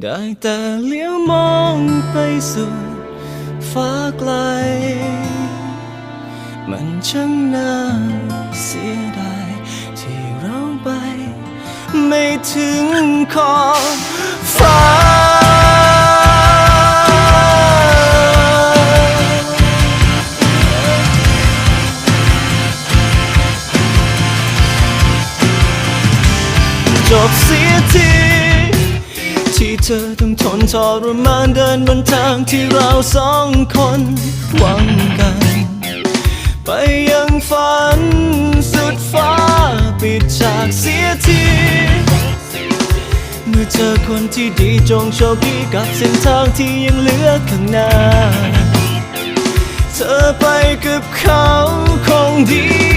ได้แต่เลี้ยวมองไปสุดฟ้าไกล มันช่างน่าเสียดายที่เราไป ไม่ถึงขอบฟ้าจบสีย ที่เธอต้องทนทรมานเดินบนทางที่เราสองคนหวังกัน ไปยังฝันสุดฟ้าปิดฉากเสียทีเมื่อเจอคนที่ดีจงโชคดีกับเส้นทางที่ยังเหลือข้างหน้า เธอไปกับเขาคงดี